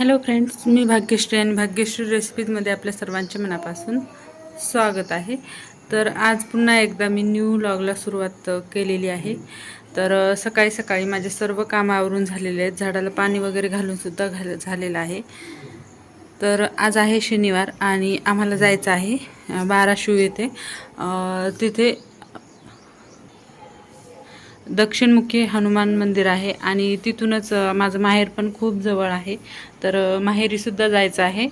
Hello friends मी भाग्यश्री आणि भाग्यश्री रेसिपीजमध्ये आपल्या सर्वांच्या मनापासून स्वागत आहे. तर आज पुन्हा एकदा मी न्यू लॉगला सुरुवात केलेली आहे. तर सकाळी सकाळी माझे सर्व कामं आवरून झालेले आहेत. झाडाला पाणी वगैरे घालूनसुद्धा घाल झालेलं आहे. तर आज आहे शनिवार आणि आम्हाला जायचं आहे बाराशिव येथे. तिथे दक्षिणमुखी हनुमान मंदिर आहे आणि तिथूनच माझं माहेर पण खूप जवळ आहे. तर माहेरीसुद्धा जायचं आहे.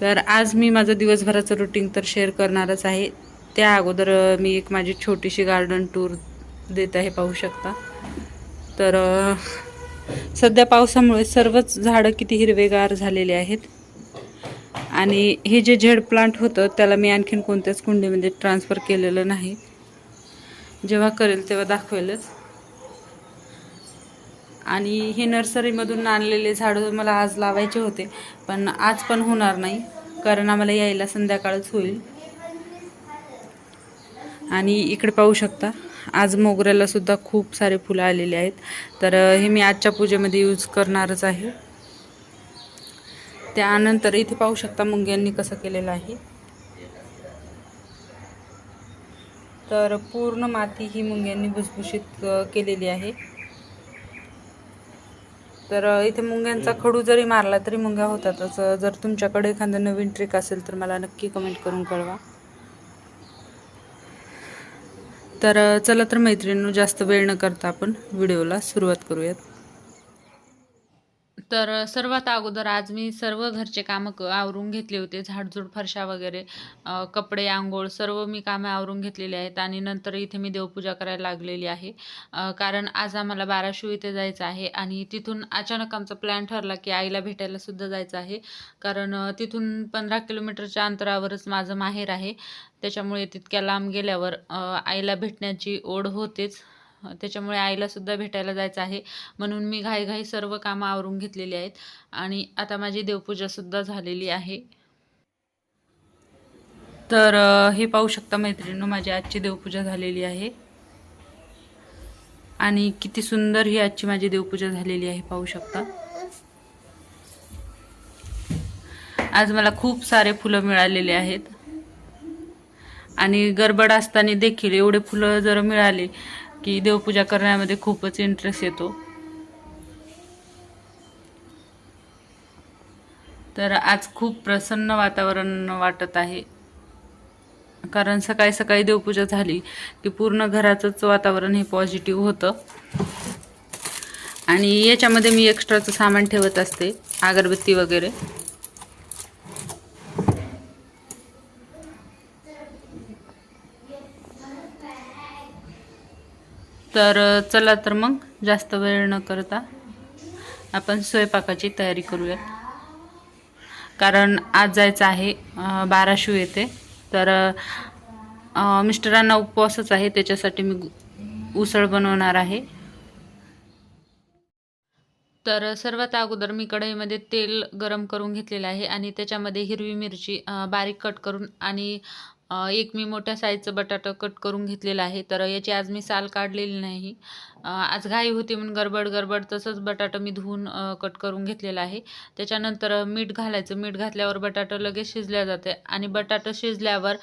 तर आज मी माझं दिवसभराचं रुटीन तर शेअर करणारच आहे. त्या अगोदर मी एक माझी छोटीशी गार्डन टूर देत आहे पाहू शकता. तर सध्या पावसामुळे सर्वच झाडं किती हिरवेगार झालेले आहेत. आणि हे जे झेड प्लांट होतं त्याला मी आणखीन कोणत्याच कुंडीमध्ये ट्रान्सफर केलेलं नाही. जेव्हा करेल तेव्हा दाखवेलच. आणि हे नर्सरीमधून आणलेले झाडं मला आज लावायचे होते पण आज पण होणार नाही कारण आम्हाला यायला संध्याकाळच होईल. आणि इकडे पाहू शकता आज मोगऱ्याला सुद्धा खूप सारे फुलं आलेले आहेत. तर हे मी आजच्या पूजेमध्ये यूज करणारच आहे. त्यानंतर इथे पाहू शकता मुंग्यांनी कसं केलेलं आहे. तर पूर्ण माती ही मुंग्यांनी भुसभुशीत केलेली आहे. तर इथे मुंग्यांचा खडू जरी मारला तरी मुंग्या होतातच. जर तुमच्याकडे एखादं नवीन ट्रिक असेल तर मला नक्की कमेंट करून कळवा. तर चला तर मैत्रिणींनो जास्त वेळ न करता आपण व्हिडिओला सुरुवात करूयात. तर सर्वात अगोदर आज मी सर्व घरचे कामं क आवरून घेतले होते. झाडझूड फरशा वगैरे कपडे आंघोळ सर्व मी कामं आवरून घेतलेली आहेत आणि नंतर इथे मी देवपूजा करायला लागलेली आहे. कारण आज आम्हाला बाराशू इथे जायचं आहे आणि तिथून अचानक आमचा प्लॅन ठरला की आईला भेटायला सुद्धा जायचं आहे. कारण तिथून पंधरा किलोमीटरच्या अंतरावरच माझं माहेर आहे. त्याच्यामुळे तितक्या लांब गेल्यावर आईला भेटण्याची ओढ होतेच. त्याच्यामुळे आईला सुद्धा भेटायला जायचं आहे. म्हणून मी घाईघाई सर्व कामं आवरून घेतलेली आहेत. आणि आता माझी देवपूजासुद्धा झालेली आहे. तर हे पाहू शकता मैत्रिणीनं माझी आजची देवपूजा झालेली आहे. आणि किती सुंदर ही आजची माझी देवपूजा झालेली आहे पाहू शकता. आज मला खूप सारे फुलं मिळालेले आहेत. आणि गडबड असताना देखील एवढे फुलं जर मिळाले की देवपूजा करण्यामध्ये खूपच इंटरेस्ट येतो. तर आज खूप प्रसन्न वातावरण वाटत आहे. कारण सकाळी सकाळी देवपूजा झाली की पूर्ण घराचंच वातावरण हे पॉझिटिव्ह होतं. आणि याच्यामध्ये मी एक्स्ट्राचं सामान ठेवत असते अगरबत्ती वगैरे. तर चला तर मग जास्त वेळ न करता आपण स्वयंपाकाची तयारी करूयात. कारण आज जायचं आहे बाराशू येते. तर मिस्टरांना उपवासच आहे त्याच्यासाठी मी उसळ बनवणार आहे. तर सर्वात अगोदर मी कढईमध्ये तेल गरम करून घेतलेलं आहे आणि त्याच्यामध्ये हिरवी मिरची बारीक कट करून आणि एक मी मोठ्या साईजचं बटाटा कट करून घेतलेलं आहे. तर याची आज मी साल काढलेली नाही. आज घाई होती म्हणून गडबड गडबड तसंच बटाटा मी धुवून कट करून घेतलेला आहे. त्याच्यानंतर मीठ घालायचं. मीठ घातल्यावर बटाटा लगेच शिजल्या जाते आणि बटाटा शिजल्यावर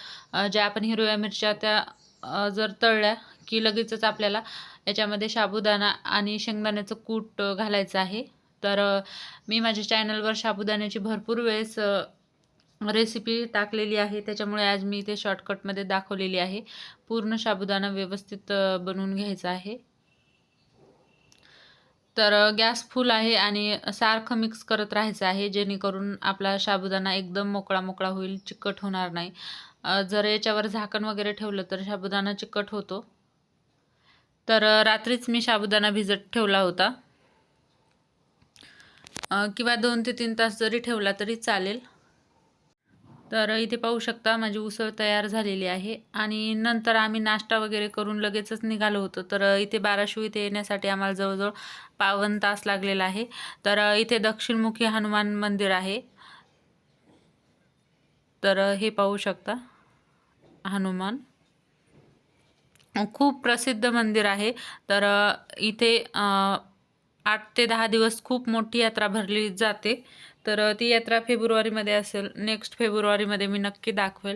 ज्या आपण हिरव्या मिरच्या त्या जर तळल्या की लगेचच आपल्याला याच्यामध्ये साबुदाणा आणि शेंगदाण्याचं कूट घालायचं आहे. तर मी माझ्या चॅनलवर साबुदाण्याची भरपूर वेळेस रेसिपी टाकलेली आहे. त्याच्यामुळे आज मी ते शॉर्टकटमध्ये दाखवलेली आहे. पूर्ण साबुदाणा व्यवस्थित बनवून घ्यायचा आहे. तर गॅस फुल आहे आणि सारखं मिक्स करत राहायचं आहे. जेणेकरून आपला साबुदाणा एकदम मोकळा मोकळा होईल चिकट होणार नाही. जर याच्यावर झाकण वगैरे ठेवलं तर साबुदाणा चिकट होतो. तर रात्रीच मी साबुदाणा भिजत ठेवला होता. किंवा दोन ते तीन तास जरी ठेवला तरी चालेल. तर इथे पाहू शकता माझी उसळ तयार झालेली आहे. आणि नंतर आम्ही नाश्ता वगैरे करून लगेचच निघालो होतो. तर इथे बाराशू इथे येण्यासाठी आम्हाला जवळजवळ पावन तास लागलेला आहे. तर इथे दक्षिणमुखी हनुमान मंदिर आहे. तर हे पाहू शकता. हनुमान. खूप प्रसिद्ध मंदिर आहे. तर इथे आठ ते दहा दिवस खूप मोठी यात्रा भरली जाते. तर ती यात्रा फेब्रुवारीमध्ये असेल. नेक्स्ट फेब्रुवारीमध्ये मी नक्की दाखवेल.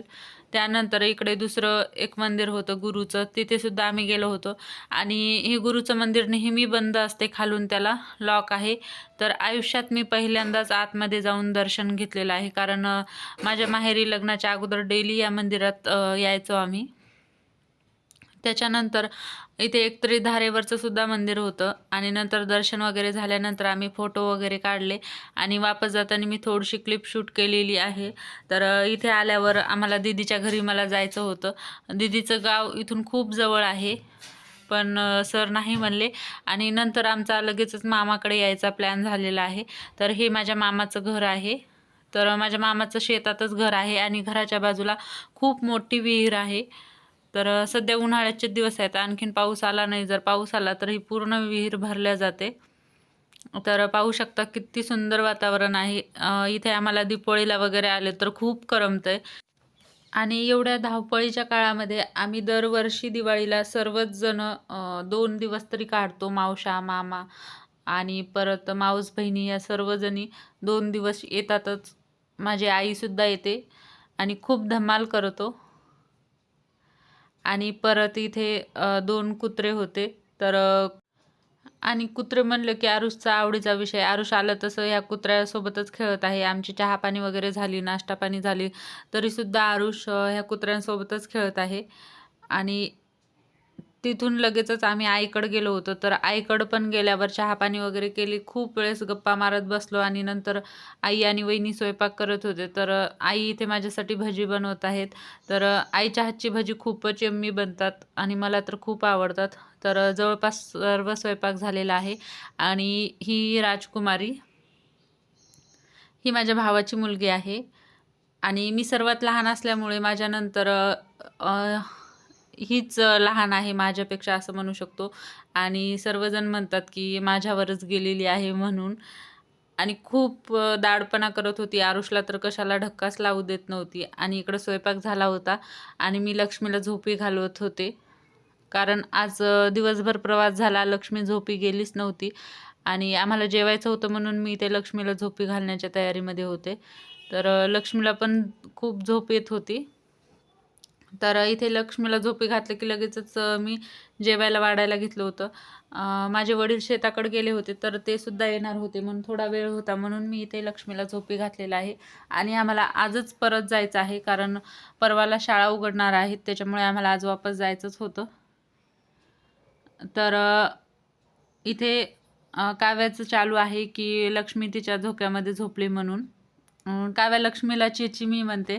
त्यानंतर इकडे दुसरं एक मंदिर होतं गुरुचं. तिथेसुद्धा आम्ही गेलो होतो. आणि हे गुरुचं मंदिर नेहमी बंद असते खालून त्याला लॉक आहे. तर आयुष्यात मी पहिल्यांदाच आतमध्ये जाऊन दर्शन घेतलेलं आहे. कारण माझ्या माहेरी लग्नाच्या अगोदर डेली या मंदिरात यायचो आम्ही. त्याच्यानंतर इथे एक तरी धारेवरचं सुद्धा मंदिर होतं. आणि नंतर दर्शन वगैरे झाल्यानंतर आम्ही फोटो वगैरे काढले. आणि वापस जाताना मी थोडीशी क्लिप शूट केलेली आहे. तर इथे आल्यावर आम्हाला दिदीच्या घरी मला जायचं होतं. दिदीचं गाव इथून खूप जवळ आहे. पण सर नाही म्हणले. आणि नंतर आमचा लगेचच मामाकडे यायचा प्लॅन झालेला आहे. तर हे माझ्या मामाचं घर आहे. तर माझ्या मामाचं शेतातच घर आहे. आणि घराच्या बाजूला खूप मोठी विहीर आहे. तर सध्या उन्हाळ्याचे दिवस आहेत. आणखीन पाऊस आला नाही. जर पाऊस आला तर ही पूर्ण विहीर भरल्या जाते. तर पाहू शकता किती सुंदर वातावरण आहे. इथे आम्हाला दिपोळीला वगैरे आले तर खूप करमतंय. आणि एवढ्या धावपळीच्या काळामध्ये आम्ही दरवर्षी दिवाळीला सर्वच जण दोन दिवस तरी काढतो. मावशा मामा आणि परत मावस बहिणी या सर्वजणी दोन दिवस येतातच. माझी आईसुद्धा येते आणि खूप धमाल करतो. आणि परत इथे दोन कुत्रे होते. तर आणि कुत्रे म्हणलं की आरुषचा आवडीचा विषय. आरुष आलं तसं ह्या कुत्र्यासोबतच खेळत आहे. आमची चहापाणी वगैरे झाली नाश्ता पाणी झाली तरीसुद्धा आरुष ह्या कुत्र्यांसोबतच खेळत आहे. आणि तिथून लगेचच आम्ही आईकडं गेलो होतो. तर आईकडं पण गेल्यावर चहापाणी वगैरे केली. खूप वेळेस गप्पा मारत बसलो आणि नंतर आई आणि वहिनी स्वयंपाक करत होते. तर आई इथे माझ्यासाठी भजी बनवत आहेत. तर आईच्या हातची भजी खूपच यम्मी बनतात आणि मला तर खूप आवडतात. तर जवळपास सर्व स्वयंपाक झालेला आहे. आणि ही राजकुमारी ही माझ्या भावाची मुलगी आहे. आणि मी सर्वात लहान असल्यामुळे माझ्यानंतर हीच लहान आहे माझ्यापेक्षा असं म्हणू शकतो. आणि सर्वजण म्हणतात की माझ्यावरच गेलेली आहे म्हणून. आणि खूप दाडपणा करत होती. आरुषला तर कशाला ढक्काच लावू देत नव्हती. आणि इकडं स्वयंपाक झाला होता. आणि मी लक्ष्मीला झोपी घालवत होते. कारण आज दिवसभर प्रवास झाला. लक्ष्मी झोपी गेलीच नव्हती. आणि आम्हाला जेवायचं होतं म्हणून मी ते लक्ष्मीला झोपी घालण्याच्या तयारीमध्ये होते. तर लक्ष्मीला पण खूप झोप येत होती. तर इथे लक्ष्मीला झोपी घातलं की लगेचच मी जेवायला वाढायला घेतलं होतं. माझे वडील शेताकडे गेले होते तर ते सुद्धा येणार होते म्हणून थोडा वेळ होता म्हणून मी इथे लक्ष्मीला झोपी घातलेला आहे. आणि आम्हाला आजच परत जायचं आहे कारण परवाला शाळा उघडणार आहेत त्याच्यामुळे आम्हाला आज वापस जायचंच होतं. तर इथे काव्याचं चालू आहे की लक्ष्मी तिच्या झोक्यामध्ये झोपली म्हणून. काव्या लक्ष्मीला चेची मी म्हणते.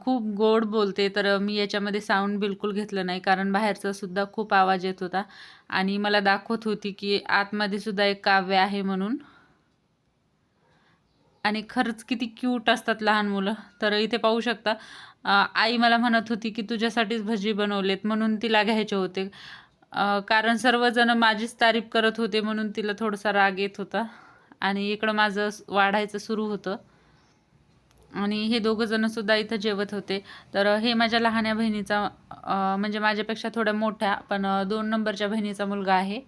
खूप गोड बोलते तर मी याच्यामध्ये साऊंड बिलकुल घेतलं नाही कारण बाहेरचा सुद्धा खूप आवाज येत होता. आणि मला दाखवत होती की आतमध्ये सुद्धा एक काव्य आहे म्हणून. आणि खरंच किती क्यूट असतात लहान मुलं. तर इथे पाहू शकता आई मला म्हणत होती की तुझ्यासाठीच भजी बनवलेत म्हणून तिला घ्यायचे होते. कारण सर्वजण माझीच तारीफ करत होते म्हणून तिला थोडासा राग येत होता. आणि इकडं माझं वाढायचं सुरू होतं. आणि हे दोघंजणं सुद्धा इथं जेवत होते. तर हे माझ्या लहान्या बहिणीचा म्हणजे माझ्यापेक्षा थोड्या मोठ्या पण दोन नंबरच्या बहिणीचा मुलगा आहे.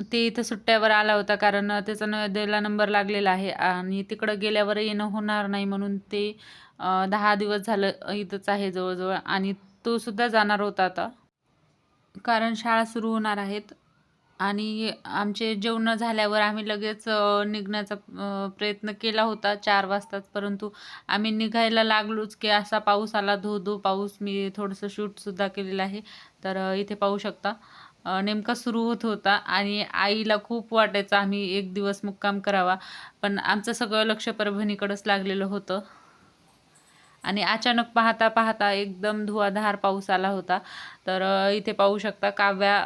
ते इथं सुट्ट्यावर आला होता कारण त्याचा नद्याला नंबर लागलेला आहे आणि तिकडं गेल्यावर येणं होणार नाही म्हणून ते दहा दिवस झालं इथंच आहे जवळजवळ आणि तो सुद्धा जाणार होता आता. कारण शाळा सुरू होणार आहेत. आणि आमचे जेवणं झाल्यावर आम्ही लगेच निघण्याचा प्रयत्न केला होता चार वाजताच. परंतु आम्ही निघायला लागलोच की असा पाऊस आला धो धो पाऊस. मी थोडंसं शूटसुद्धा केलेलं आहे. तर इथे पाहू शकता. नेमका सुरू होत होता आणि आईला खूप वाटायचं आम्ही एक दिवस मुक्काम करावा. पण आमचं सगळं लक्ष परभणीकडंच लागलेलं होतं. आणि अचानक पाहता पाहता एकदम धुवाधार पाऊस आला होता. तर इथे पाहू शकता काव्या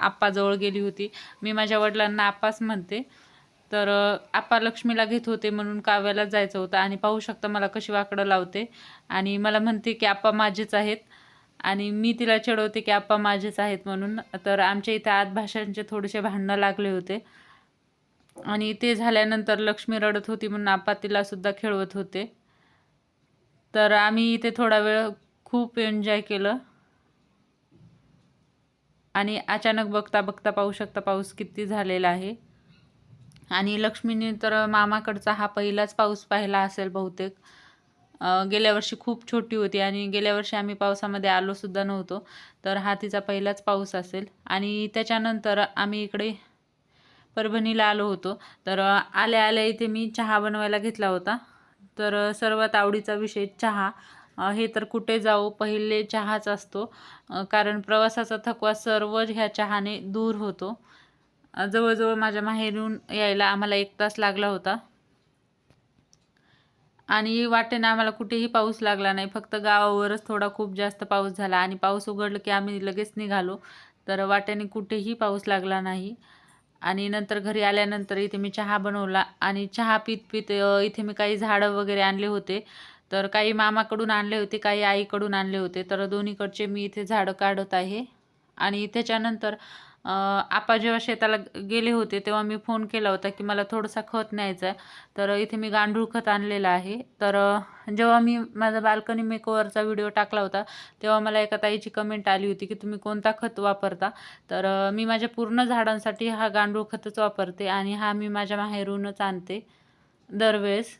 आप्पाजवळ गेली होती. मी माझ्या वडिलांना आप्पाच म्हणते. तर आप्पा लक्ष्मीला घेत होते म्हणून काव्याला जायचं होतं आणि पाहू शकता मला कशी वाकडं लावते. आणि मला म्हणते की आप्पा माझेच आहेत. आणि मी तिला चिडवते की आप्पा माझेच आहेत म्हणून. तर आमच्या इथे आत भाषांचे थोडेसे भांडणं लागले होते. आणि ते झाल्यानंतर लक्ष्मी रडत होती म्हणून आप्पा तिलासुद्धा खेळवत होते. तर आम्ही इथे थोडा वेळ खूप एन्जॉय केलं. आणि अचानक बघता बघता पाहू शकता पाऊस किती झालेला आहे. आणि लक्ष्मीने तर मामाकडचा हा पहिलाच पाऊस पाहिला असेल बहुतेक. गेल्या वर्षी खूप छोटी होती आणि गेल्या वर्षी आम्ही पावसामध्ये आलोसुद्धा नव्हतो. तर हा तिचा पहिलाच पाऊस असेल. आणि त्याच्यानंतर आम्ही इकडे परभणीला आलो होतो. तर आल्या आल्या इथे मी चहा बनवायला घेतला होता. तर सर्वात आवडीचा विषय चहा. हे तर कुठे जाऊ पहिले चहाच असतो. कारण प्रवासाचा थकवा सर्व ह्या चहाने दूर होतो. जवळजवळ माझ्या माहेरून यायला आम्हाला एक तास लागला होता. आणि वाटेनं आम्हाला कुठेही पाऊस लागला नाही. फक्त गावावरच थोडा खूप जास्त पाऊस झाला. आणि पाऊस उघडलं की आम्ही लगेच निघालो. तर वाटेने कुठेही पाऊस लागला नाही. आणि नंतर घरी आल्यानंतर इथे मी चहा बनवला आणि चहा पित पित इथे मी काही झाडं वगैरे आणले होते. तर काही मामाकडून आणले होते काही आईकडून आणले होते. तर दोन्हीकडचे मी इथे झाडं काढत आहे. आणि त्याच्यानंतर आपा जेव्हा शेताला गेले होते तेव्हा मी फोन केला होता की मला थोडंसं खत न्यायचं आहे तर इथे मी गांडूळ खत आणलेलं आहे. तर जेव्हा मी माझा बाल्कनी मेकओवरचा व्हिडिओ टाकला होता तेव्हा मला एका ताईची कमेंट आली होती की तुम्ही कोणता खत वापरता? तर मी माझ्या पूर्ण झाडांसाठी हा गांडूळ खतच वापरते आणि हा मी माझ्या माहेरूनच आणते दरवेळेस.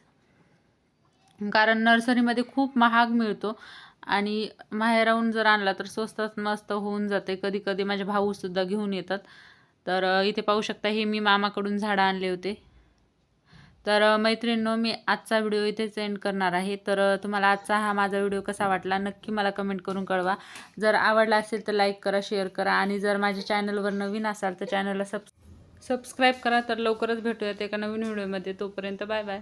कारण नर्सरीमध्ये खूप महाग मिळतो. आणि माहेराहून जर आणला तर स्वस्तात मस्त होऊन जाते. कधी कधी माझे भाऊसुद्धा घेऊन येतात. तर इथे पाहू शकता हे मी मामाकडून झाडं आणले होते. तर मैत्रिणींनो मी आजचा व्हिडिओ इथेच एंड करणार आहे. तर तुम्हाला आजचा हा माझा व्हिडिओ कसा वाटला नक्की मला कमेंट करून कळवा. जर आवडला असेल तर लाईक करा शेअर करा आणि जर माझ्या चॅनलवर नवीन असाल तर चॅनलला सब सबस्क्राईब करा. तर लवकरच भेटूयात एका नवीन व्हिडिओमध्ये. तोपर्यंत बाय बाय